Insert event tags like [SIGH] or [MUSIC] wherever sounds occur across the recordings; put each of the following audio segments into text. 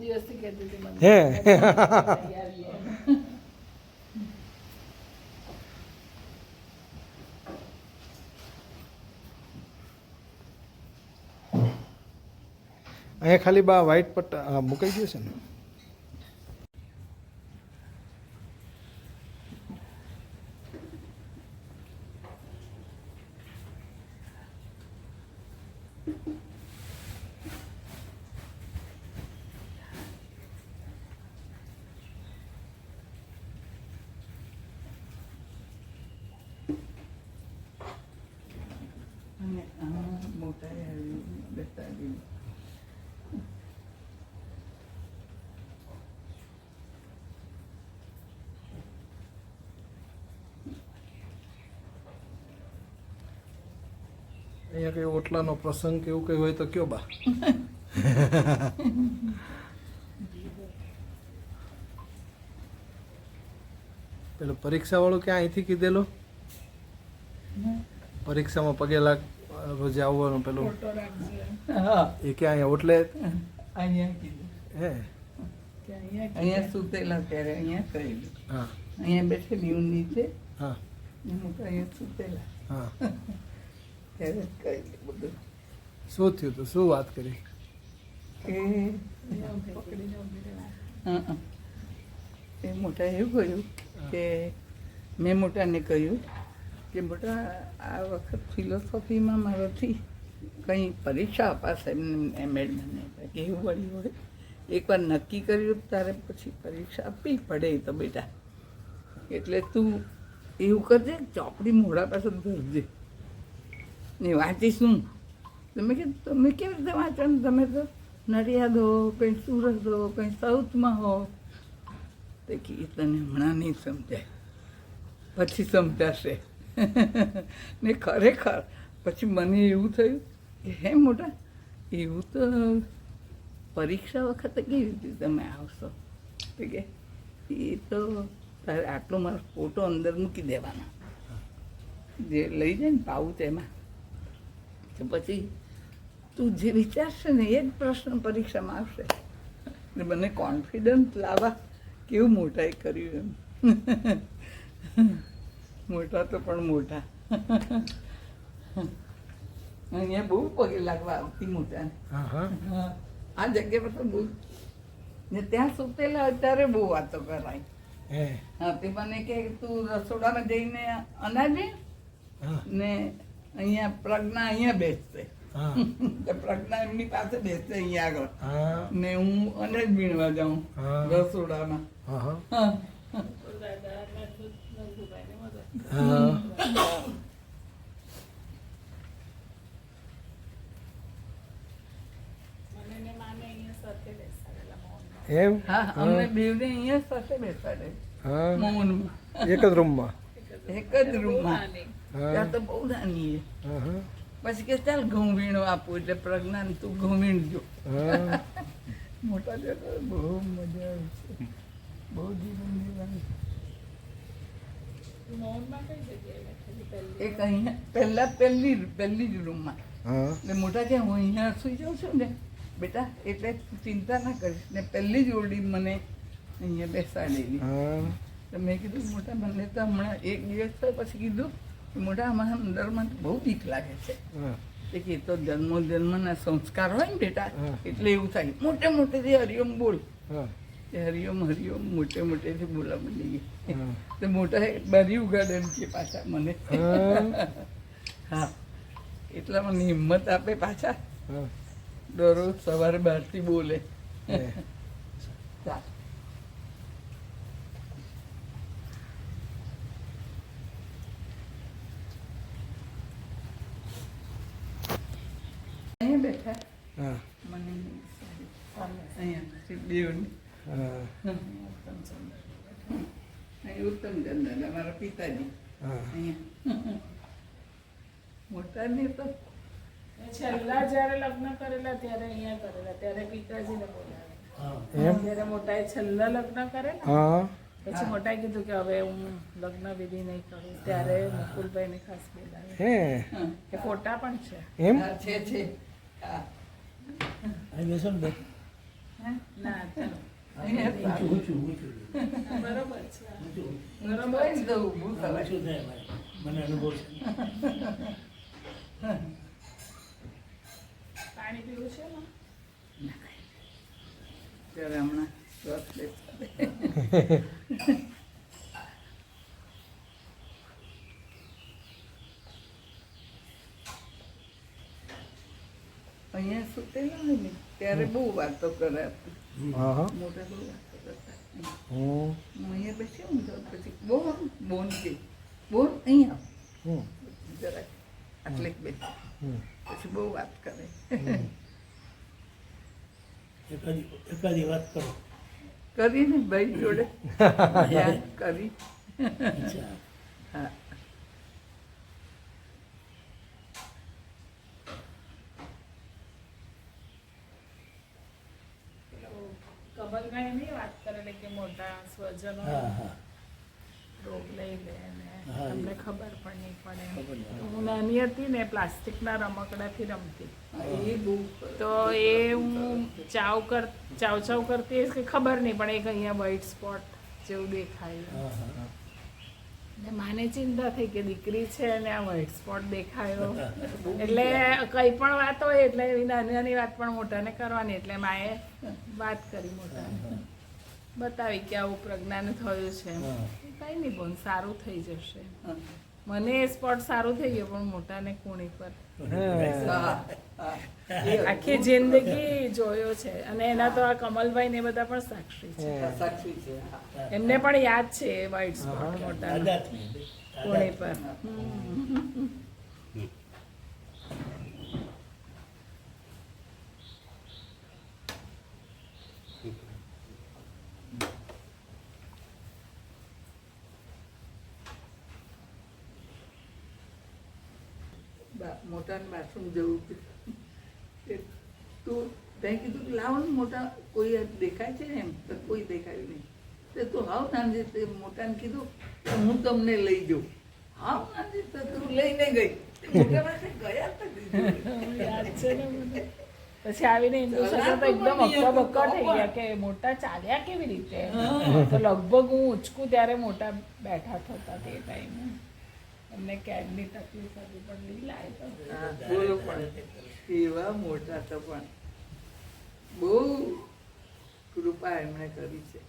દિવસથી કહેતી હતી મને. હે? અહીંયા ખાલી બા વ્હાઈટ પટ્ટા મૂકાઈ મુકાઈ ગયું છે ને અને આ મોટા આવી બેસાડી અહીંયા કઈ ઓટલાનો પ્રસંગ કે એવું કઈ હોય તો કયો બા? પેલો પરીક્ષા વાળો ક્યાં અહીંથી કીધેલો? પરીક્ષામાં પગે લાગ રોજે આવવાનું પેલું. હા. એ ક્યાં અહીંયા ઓટલે? અહીંયા કીધું. હે? અહીંયા અહીંયા સુતેલા ત્યારે અહીંયા કરેલું હા. અહીંયા બેઠેલી હું. નીચે હા અહીંયા સુતેલા. હા. બધું. શું થયું તું? શું વાત કરી. એ મોટા એવું કહ્યું કે મેં મોટાને કહ્યું કે મોટા આ વખત ફિલોસોફીમાં મારાથી કંઈ પરીક્ષા અપાશે એમ મેડમને કે એવું વળી હોય. એકવાર નક્કી કર્યું તારે પછી પરીક્ષા આપવી પડે તો બેટા. એટલે તું એવું કરજે ચોપડી મોઢા પાસે ધરજે. ને વાંચી શું? તમે કે તમે કેવી રીતે વાંચો ને તમે તો નડિયાદ હો, કંઈ સુરત હો, કંઈ સાઉથમાં હો. તો કે "એ તને હમણાં નહીં સમજાય. પછી સમજાશે. [LAUGHS] ને ખરેખર પછી મને એવું થયું કે, હે મોટા, એવું તો પરીક્ષા વખતે કેવી રીતે તમે આવશો? તો કે, એ તો તારે આટલો મારો ફોટો અંદર મૂકી દેવાનો. જે લઈ જાય ને પાઉચ એમાં. તો પછી તું જે વિચારશે ને એ જ પ્રશ્ન પરીક્ષામાં આવશે. ને મને કોન્ફિડન્સ લાવવા કેવું મોટાએ કર્યું એમ. મોટા તો પણ મોટા અહીંયા બહુ પગે લાગવા આવતી મોટાને હા, આ જગ્યા પર તો બહુ ને ત્યાં સુતેલા અત્યારે બહુ વાતો કરાય. હા. તે મને કે તું રસોડામાં જઈને અનાજે ને અહીંયા પ્રજ્ઞા અહીંયા બેસશે. [LAUGHS] પ્રજ્ઞા એમની પાસે બેસશે અહીંયા આગળ. ને હું અનાજ વીણવા જાઉં રસોડામાં. અને એમ? હા અમને બેવને અહીંયા સાથે બેસાડે. હા. એક જ રૂમમાં એક જ રૂમમાં ત્યાં તો બહુ નાની છે. હા હા. પછી કે ચાલ ઘઉં વીણવા આપું એટલે પ્રજ્ઞાન તું ઘઉં વીણજો મોટા જતો બહુ મજા આવે છે. બહુ જીવન જીવન? એક અહીંયા પહેલા પહેલી પહેલી જ રૂમમાં. એટલે મોટા કે હું અહીંયા સુઈ જાઉં છું ને બેટા એટલે ચિંતા ના કરીશ. ને પહેલી જ ઓરડી મને અહીંયા બેસાડેલી. મેં કીધું મોટા મને તો હમણાં એક દિવસ થયો પછી કીધું અમારા અંદરમાં બહુ બીક લાગે છે. તે કે તો જન્મો જન્મના સંસ્કાર હોય ને બેટા એટલે એવું થાય. મોટે મોટેથી હરિઓમ બોલ તે હરિઓમ હરિઓમ મોટે મોટેથી બોલા બની તો મોટા બરી ઉગાડે એમ કે પાછા મને. હા. એટલા મને હિંમત આપે પાછા. દરરોજ સવારે બહારથી બોલે. સારું ચાલ અહીંયા બેઠા હા મને અહીં ઉત્તમ ચંદ્ર અમારા પિતાજી. હા. અહીંયા. તો. છેલ્લા જ્યારે લગ્ન કરેલા ત્યારે અહીંયા કરેલા ત્યારે પિતાજીને બોલાવે. એમ? જ્યારે મોટાએ છેલ્લા લગ્ન કરેલા હા. પછી મોટાએ કીધું કે હવે હું લગ્ન વિધિ નહીં કરું. ત્યારે મુકુલભાઈને ખાસ બોલાવે એ ફોટા પણ છે. એમ? છે છે. હા. બેસો ને? ના ચાલો. મને અનુભવ છે. પાણી પીવું છે ને ત્યારે હમણાં [LAUGHS] અહીંયા સુતેલા હોય ને ત્યારે બહુ વાતો કરે હા હા મોટા બહુ વાતો કરતા. હમ. હું અહીંયા બેસી હું તો પછી બહુ બોન છે. બોન અહીંયા હમ. જરાક આટલે બે. હમ. પછી બહુ વાત કરે. એકાદી વાત કરો. કરીને ભાઈ જોડે. [LAUGHS] કરી. હા. કમલભાઈ નહીં વાત કરેલી કે મોટા સ્વજનો રોગ લઈ લે ને હા, તમને ખબર પણ નહીં પડે. હું નાની હતી ને પ્લાસ્ટિકના રમકડાથી રમતી. તો એ હું ચાવ કર ચાવ ચાવ કરતી કે ખબર નહીં પણ એક અહીંયા વ્હાઈટ સ્પોટ જેવું દેખાયું. માને ચિંતા થઈ કે દીકરી છે અને આ વ્હાઈટ સ્પોટ દેખાયો એટલે કઈ પણ વાત હોય એટલે એવી નાની નાની વાત પણ મોટાને કરવાની એટલે માએ વાત કરી મોટાને. બતાવી કે આવું પ્રજ્ઞાન થયું છે. કઈ નહીં બોન સારું થઈ જશે. મને એ સ્પોટ સારું થઈ ગયું પણ મોટાને કોણી પર. આખી જિંદગી જોયો છે. અને એના તો આ કમલભાઈ ને એ બધા પણ સાક્ષી છે. સાક્ષી છે એમને પણ યાદ છે એ વ્હાઈટ સ્પોટ મોટા કોણી પર. મોટાને બાથરૂમ જવું. તે તું તે કીધું કે લાવો ને મોટા કોઈ દેખાય છે ને એમ? તો કોઈ દેખાયું નહીં. તે તું હાવ નાનજી તે મોટાને કીધું કે હું તમને લઈ જાઉં. હાવ નાનજી તો તું લઈને ગઈ. મોટા પાસે ગયા. પછી આવીને હિન્દુ સાથે તો એકદમ અક્કા બક્કા થઈ ગયા કે મોટા ચાલ્યા કેવી રીતે? તો લગભગ હું ઉચકું ત્યારે મોટા બેઠા થતા તે ટાઈમે એમને કેડની તકલીફ હતી પણ લીલા એ તો હા, બોલો પણ. એવા મોટા તો પણ બહુ કૃપા એમણે કરી છે.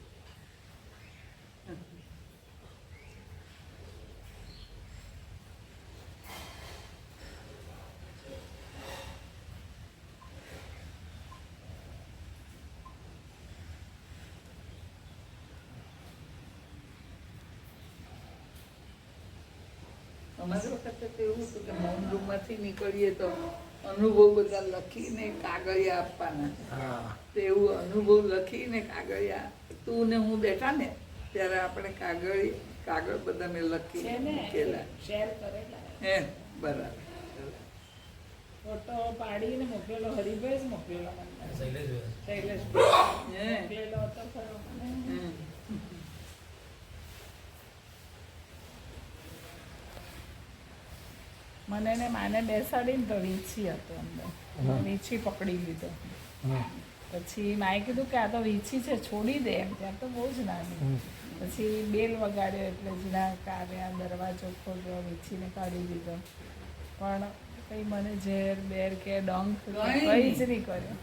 અમારી વખતે તો એવું હતું કે મૌન રૂમમાંથી નીકળીએ તો અનુભવ બધા લખીને કાગળિયા આપવાના. તો એવું અનુભવ લખીને કાગળિયા તું ને હું બેઠા ને ત્યારે આપણે કાગળ કાગળ બધા મેં લખી મૂકેલા. શેર કરેલા. હે બરાબર. ફોટો પાડીને મોકલેલો હરિભાઈ જ મોકલેલો. શૈલેષભાઈ. હે. મોકલેલો હતો ખરો. મને ને માને બેસાડીને તો વીંછી હતો અંદર. વીંછી પકડી લીધો. પછી માએ કીધું કે આ તો વીંછી છે છોડી દે એમ. ત્યાં તો બહુ જ નાની. પછી બેલ વગાડ્યો એટલે જીના કાવ્યા દરવાજો ખોલ્યો વીંછીને કાઢી દીધો. પણ કંઈ મને ઝેર બેર કે ડંખ કંઈ જ નહીં કર્યો.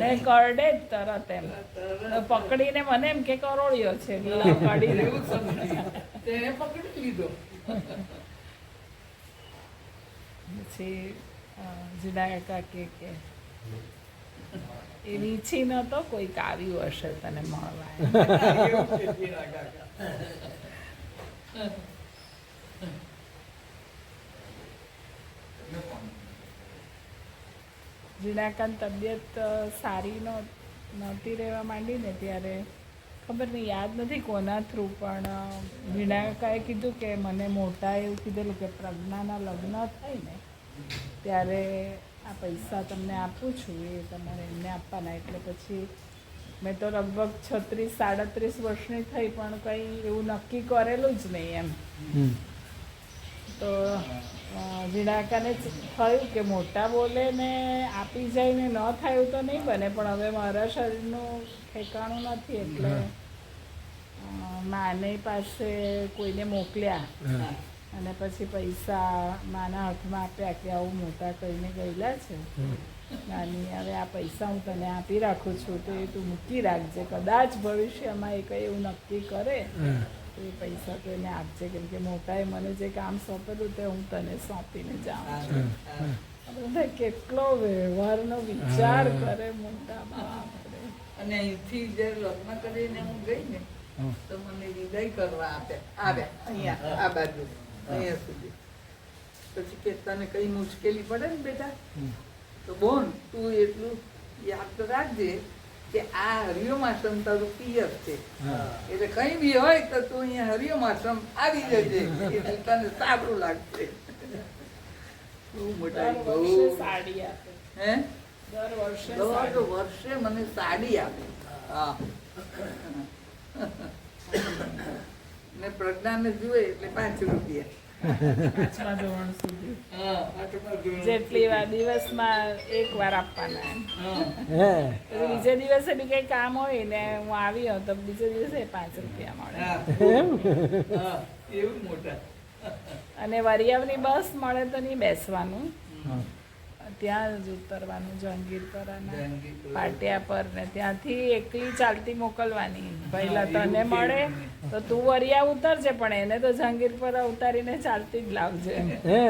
ને કરડે જ તરત એમ. પકડીને મને એમ કે કરોળ્યો છે કાઢી લીધો. પછી જુદાય કે કે, એ ન નતો કોઈક આવ્યું હશે તને મળવા. જીનાકાન તબિયત સારી નહોતી રહેવા માંડી ને ત્યારે ખબર નહીં યાદ નથી કોના થ્રુ પણ વિનાયકાએ કીધું કે મને મોટા એવું કીધેલું કે પ્રજ્ઞાના લગ્ન થાય ને ત્યારે આ પૈસા તમને આપું છું એ તમારે એમને આપવાના એટલે પછી મેં તો લગભગ છત્રીસ સાડત્રીસ વર્ષની થઈ પણ કંઈ એવું નક્કી કરેલું જ નહીં એમ. તો અ, થયું કે મોટા બોલે ને આપી જાય ને ન થાય તો નહીં બને પણ હવે મારા શરીરનું ઠેકાણું નથી એટલે માને પાસે કોઈને મોકલ્યા. અને પછી પૈસા માના હાથમાં આપ્યા કે આવું મોટા કહીને ગયેલા છે. નાની હવે આ પૈસા હું તને આપી રાખું છું તો એ તું મૂકી રાખજે. કદાચ ભવિષ્યમાં એ કંઈ એવું નક્કી કરે. તો એ પૈસા તો એને આપજે કેમ કે મોટાએ મને જે કામ સોંપેલું તે હું તને સોંપીને જાઉં છું. બધા કેટલો વ્યવહારનો વિચાર કરે મોટા બાપરે. અને અહીંથી જે લગ્ન કરીને હું ગઈ ને તો મને વિદાય કરવા આપે આવ્યા અહીંયા આ બાજુ અહીંયા સુધી. પછી કે તને કઈ મુશ્કેલી પડે ને બેટા? તો બોન તું એટલું યાદ રાખજે કે આ હરિયમ આશ્રમ તારું પિયર છે. એટલે કઈ બી હોય તો તું અહીંયા હરિયમ આશ્રમ આવી જજે. એટલે તને સારું લાગશે. બહુ મોટા વર્ષે બહુ. સાડી આપે. હે? દર વર્ષે દર વર્ષે મને સાડી આપે. હા. ને પ્રજ્ઞાને જુએ એટલે પાંચ રૂપિયા. પાંચમા ધોરણ સુધી જેટલી વાર દિવસમાં એક વાર આપવાના એમ. બીજે દિવસે બી કંઈ કામ હોય ને હું આવી હોઉં તો બીજે દિવસે પાંચ રૂપિયા મળે. એવું મોટા. અને વરિયાવની બસ મળે તો નહીં બેસવાનું. ત્યાં જ ઉતરવાનું જહાંગીરપરાના જહાંગીરપરા. પાટિયા પર ને ત્યાંથી એકલી ચાલતી મોકલવાની. પહેલા તને મળે તો તું વરિયા ઉતરજે પણ એને તો જહાંગીરપરા ઉતારીને ચાલતી જ લાવજે. હે.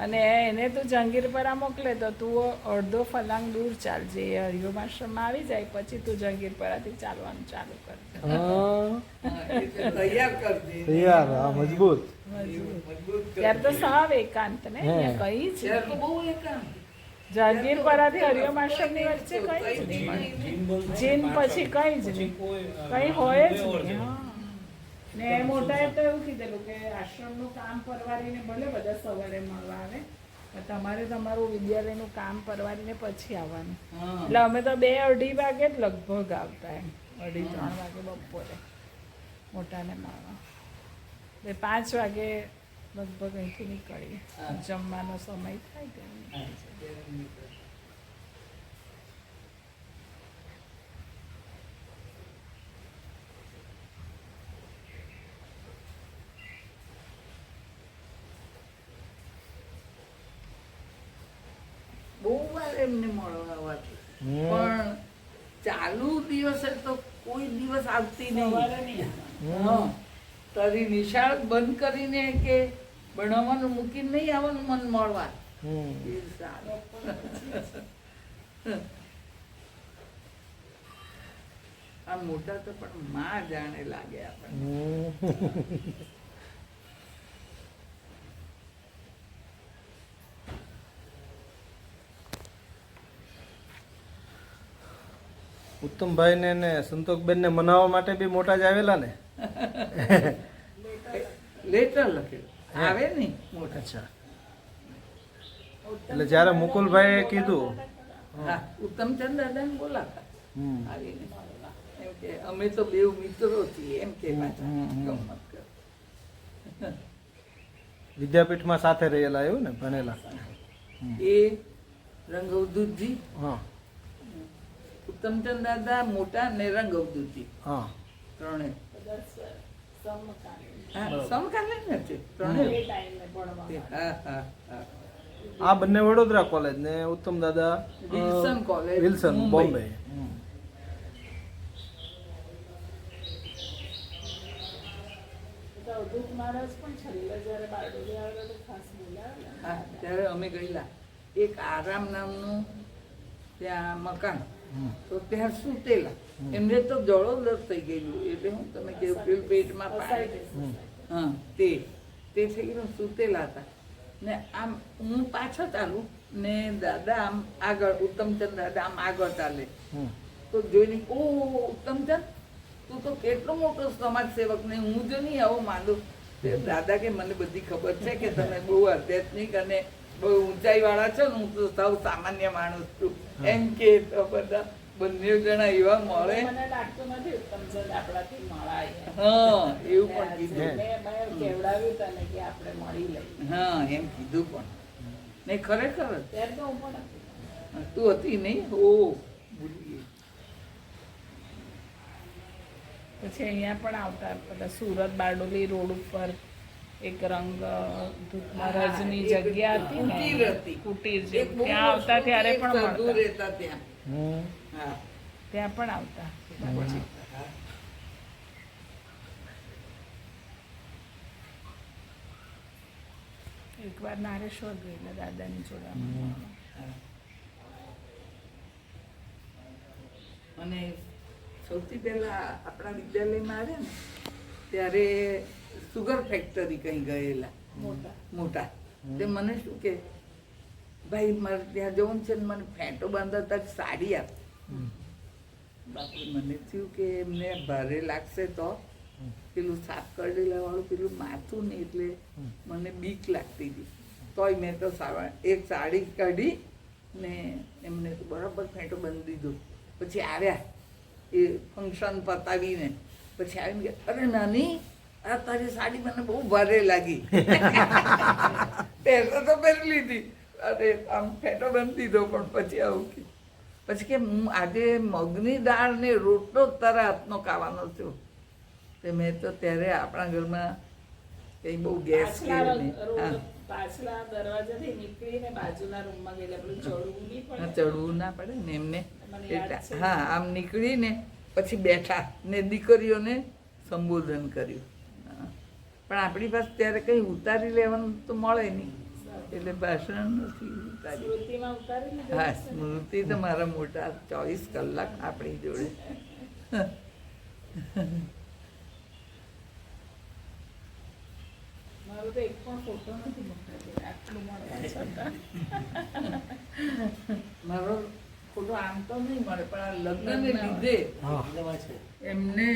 અને એને તું જહાંગીરપરા મોકલે તો તું અડધો ફલાંગ દૂર ચાલજે એ હરિઓમ આશ્રમમાં આવી જાય પછી તું જહાંગીરપરાથી ચાલવાનું ચાલુ કરજે હા. હા, એટલે તૈયાર કરજે તૈયાર હા મજબૂત મજબૂત ત્યારે તો સાવ એકાંત ને હે. કઈ એકાંત. જહાંગીરપરાથી હરિઓમ આશ્રમની વચ્ચે કઈ જ નહીં જીન પછી કઈ જ નહીં કઈ હોય જ નહીં હા. ને મોટાએ તો એવું કીધેલું કે આશ્રમનું કામ પરવારીને ભલે બધા સવારે મળવા આવે તમારે તમારું વિદ્યાલયનું કામ પરવારીને પછી આવવાનું. એટલે અમે તો બે અઢી વાગે જ લગભગ આવતા એમ. અઢી ત્રણ વાગે બપોરે મોટાને મળવા. એટલે પાંચ વાગે લગભગ અહીંથી નીકળીએ. જમવાનો સમય થાય ત્યારે હા, ત્યારે નીકળે. બહુ વાર એમને મળવા. પણ ચાલુ દિવસે તો કોઈ દિવસ આવતી નહીં. તારી નિશાળ બંધ કરીને કે ભણવાનું મૂકીને નહીં આવવાનું મન મળવા. આ મોટા તો પણ માં જાણે લાગે આપણને. ઉત્તમભાઈને ને સંતોષબેનને મનાવવા માટે બી મોટા જ આવેલા ને? લેટર લખ્યું આવે નહીં મોટા. અચ્છા. એટલે જ્યારે મુકુલભાઈએ કીધું ઉત્તમચંદ દાદાને બોલાતા. આવીને એમ કે અમે તો બેવ મિત્રો છીએ એમ કે. વિદ્યાપીઠમાં સાથે રહેલા એવું ને ભણેલા? એ રંગવદૂતજી હા. ઉત્તમચંદ દાદા મોટા ને રંગ હા. ત્રણે. સમકાલીન. હા ત્રણે આ બંને વડોદરા કોલેજ ને ઉત્તમ દાદા Wilson college, Wilson Bombay. Avadhoot ત્યારે અમે ગયેલા. એક આરામ નામનું ત્યાં મકાન. તો ત્યાં સૂતેલા. એમને તો જળોદર થઈ ગયેલું. એટલે હું તમે કેવું પેલું પેટમાં પાણી હા તે. તે થઈ ગયેલું સૂતેલા હતા. ને આમ હું પાછળ ચાલું ને દાદા આમ આગળ ઉત્તમચંદ દાદા આમ આગળ ચાલે. તો જોઈને ઓ ઉત્તમચંદ તું તો કેટલો મોટો સમાજ સેવક ને હું જો નહીં આવો માંડું. દાદા કે મને બધી ખબર છે કે તમે બહુ આધ્યાત્મિક અને બહુ ઊંચાઈ વાળા છો ને હું તો સૌ સામાન્ય માણસ છું. એમ કે તો બધા બંને જણા એવા મળે. મને લાગતું નથી ઉત્તમચંદ આપણાથી મળાય. હા એવું પણ કીધું. મેં મેં કેવડાવ્યું તને કે આપણે મળી લઈએ. હા એમ કીધું પણ. નહીં ખરેખર ત્યારે તો હું પણ તું હતી નહીં? ઓ ભૂલી પછી અહીંયા પણ આવતા પેલા સુરત બારડોલી રોડ ઉપર એક રંગ ધૂપમાં રજની જગ્યા હતી કુટીર ને કુટીર એક ત્યાં આવતા ત્યારે એક પણ સાધુ રહેતા ત્યાં. ત્યાં પણ આવતા. એકવાર નારેશ્વર ગયેલા દાદાની જોડે હા. અને સૌથી પહેલા આપણા વિદ્યાલયમાં આવે ને ત્યારે સુગર ફેક્ટરી કંઈ ગયેલા. મોટા. મોટા. તે મને શું કે ભાઈ મારે ત્યાં જવું છે ને મને ફેંટો બાંધતા સાડી આપ. બાપરે મને થયું કે એમને ભારે લાગશે તો. પેલું સાફ કરેલા વાળું પેલું માથું ને એટલે મને બીક લાગતી હતી. તોય મેં તો સાવા- એક સાડી કાઢી ને એમને તો બરાબર ફેંટો બાંધી દીધો. પછી આવ્યા. એ ફંક્શન પતાવીને. પછી આવીને કે અરે નાની આ તારી સાડી મને બહુ ભારે લાગી. [LAUGHS] પહેરતો તો પહેરી લીધી. અરે આમ ફેટો બંધ દીધો પણ પછી આવું કે પછી કે હું આજે મગની દાળ ને રોટલો જ તારા હાથનો ખાવાનો છું. તે મેં તો ત્યારે આપણા ઘરમાં કંઈ બહુ ગેસ ચડવું ના પડે ને એમને. હા આમ નીકળીને પછી બેઠા ને દીકરીઓને સંબોધન કર્યું. પણ આપણી પાસે ત્યારે કંઈ ઉતારી લેવાનું તો મળે નહીં. એટલે ભાષણ નથી ઉતારી હા સ્મૃતિ તો મારા મોટા ચોવીસ કલાક આપણી જોડે. મારો તો એક પણ ફોટો નથી. મારો ખોટો આમ તો નહીં મળે પણ આ લગ્નને લીધે એમને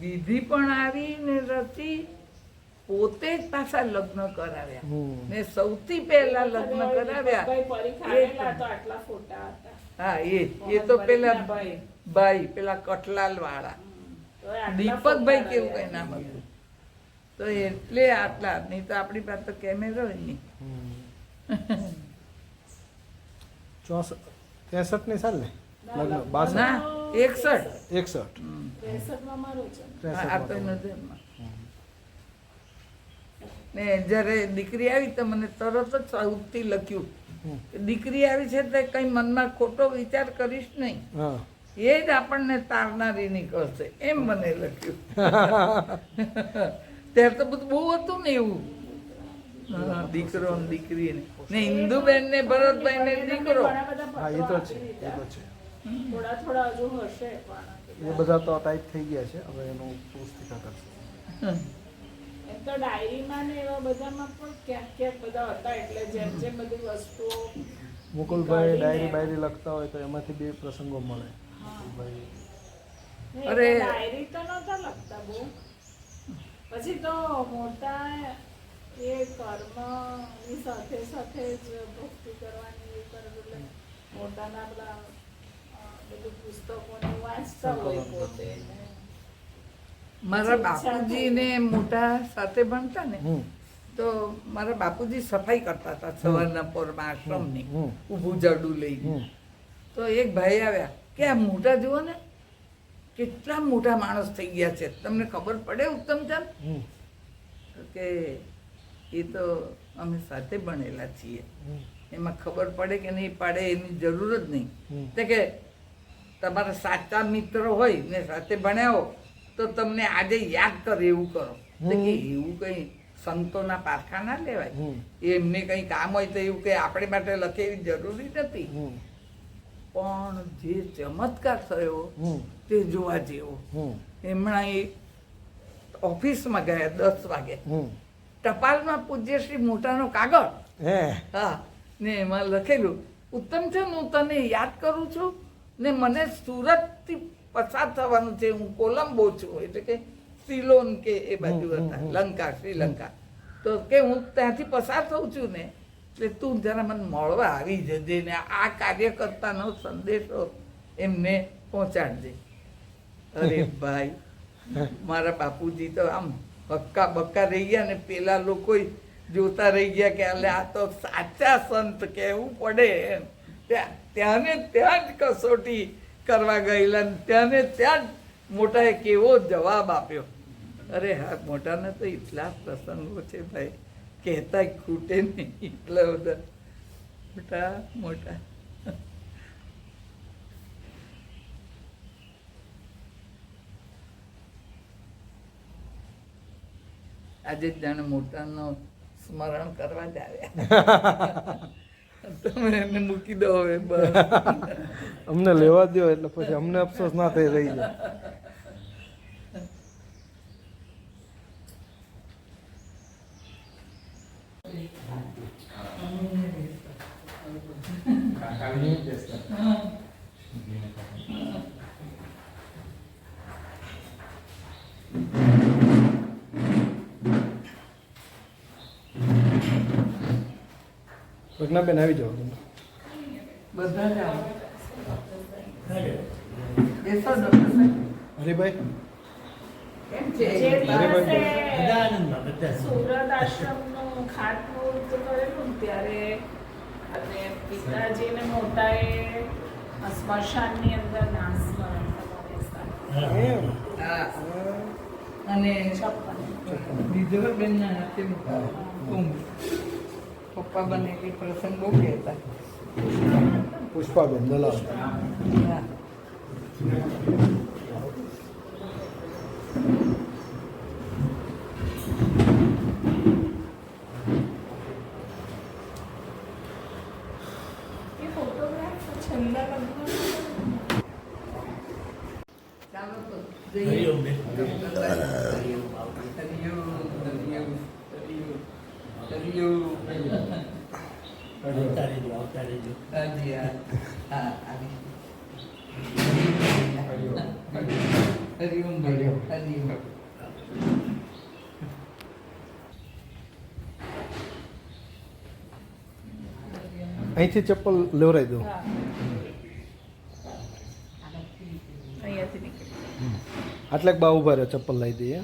વિધિ પણ આવી ને રચી પોતે જ પાછા લગ્ન કરાવ્યા. ને સૌથી પહેલા લગ્ન કરાવ્યા હા એ એ તો પેલા ભાઈ. ભાઈ પેલા કટલાલ વાળા દીપકભાઈ કેવું કઈ. નામ હતું? તો એટલે આટલા નહીં તો આપણી પાસે તો કેમેરો નહીં. ચોસઠ ત્રેસઠની સાલ ને? લગ્ન. બાસઠ. ના. એકસઠ. ને જ્યારે દીકરી આવી તો મને તરત જ સાઉથથી લખ્યું દીકરી આવી છે તે કઈ મનમાં ખોટો વિચાર કરીશ નહીં. હા. એ જ આપણને તારનારી નીકળશે. એમ મને લખ્યું. [LAUGHS] ત્યારે તો બધું બહુ હતું ને એવું. હા, દીકરો ને દીકરી ને હિન્દુ બેન ને ભરતભાઈ ને દીકરો. હા એ તો છે એ તો છે. થોડા થોડા હજુ હશે પણ એ બધા તો ટાઈપ થઈ ગયા છે. હવે એનું પુસ્તિકા કરશે. એમ તો ડાયરીમાં ને એવા બધામાં પણ ક્યાંક ક્યાંક બધા હતા એટલે જેમ જેમ બધી વસ્તુઓ મુકુલભાઈ ડાયરી બાયરી લખતા હોય તો એમાંથી બે પ્રસંગો મળે. મુકુલભાઈ અરે. ડાયરી તો નહોતા લખતા બહુ. પછી તો મોટા એ કર્મની સાથે સાથે જ ભક્તિ કરવાની એ કરે એટલે મોટાના બધા બધું પુસ્તકોને વાંચતા હોય પોતે મારા બાપુજી ને મોટા સાથે ભણતા ને તો મારા બાપુજી સફાઈ કરતા હતા સવારના પોરમાં આશ્રમની. ઊભું જડું લઈ તો એક ભાઈ આવ્યા કે આ મોટા જુઓ ને કેટલા મોટા માણસ થઈ ગયા છે. તમને ખબર પડે ઉત્તમચંદ હમ. કે એ તો અમે સાથે ભણેલા છીએ. એમાં ખબર પડે કે નહીં પાડે એની જરૂર જ નહીં. કે તમારા સાચા મિત્ર હોય ને સાથે ભણ્યા તો તમને આજે યાદ કરે એવું કરો. એવું કંઈ સંતોના પારખા ના લેવાય. એમને કંઈ કામ હોય તો એવું કે આપણે માટે લખે એવી જરૂરી નથી. પણ જે ચમત્કાર થયો તે જોવા જેવો. એમણા એ ઓફિસમાં ગયા દસ વાગે. ટપાલમાં પૂજ્ય શ્રી મોટાનો કાગળ. હા ને એમાં લખેલું ઉત્તમ છે હું તને યાદ કરું છું ને મને સુરતથી પસાર થવાનું છે હું કોલંબો છું એટલે કે સિલોન કે એ બાજુ હતા લંકા શ્રીલંકા. તો કે હું ત્યાંથી પસાર થઉં છું ને એટલે તું જરા મને મળવા આવી જજે ને આ કાર્યકર્તાનો સંદેશો એમને પહોંચાડજે. અરે [LAUGHS] ભાઈ મારા બાપુજી તો આમ હક્કા બક્કા રહી ગયા ને પેલા લોકો જોતા રહી ગયા કે આ તો સાચા સંત કહેવું પડે એમ. ત્યાં ત્યાં જ કસોટી કરવા ગયેલા ને ત્યાં જ મોટાએ કેવો જવાબ આપ્યો. અરે હા, મોટાને તો એટલા પ્રસંગો છે ભાઈ. કહેતા ખૂટે નહીં એટલા બધા. મોટા મોટા. આજે જાણે મોટાનો સ્મરણ કરવા જ આવ્યા. [LAUGHS] તમે એને મૂકી દો હવે અમને લેવા દો એટલે પછી અમને અફસોસ ના થઈ રહી જાય પ્રજ્ઞાબેન આવી જાઓ. તમે. બધા જ બેસો ડૉક્ટર સાહેબ હરિભાઈ સુરત આશ્રમનું ખાતમુહૂર્ત કરેલું ત્યારે અને પિતાજીને મોટાએ સ્મશાનની અંદર નામ સ્મરણ. અને છપ્પન વિધવા હાથે કુંભ એટલે પ્રસંગ બહુ કહેતા. પુષ્પાબેન દલાલ. હા. એ ફોટોગ્રાફ છેલ્લા લગ્નમાં ચાલો તો હરિઓમ બેન. હરિઓમ હરિઓમ હરિઓમ હરિઓમ આવતા રહેજો આવતા રહેજો. હાજી હા હા હરિઓમ હરિઓમ હરિઓમ અહીંથી ચપ્પલ લેવરાઈ દો. આટલે બા ઊભા રહે ચપ્પલ લઈ દઈએ.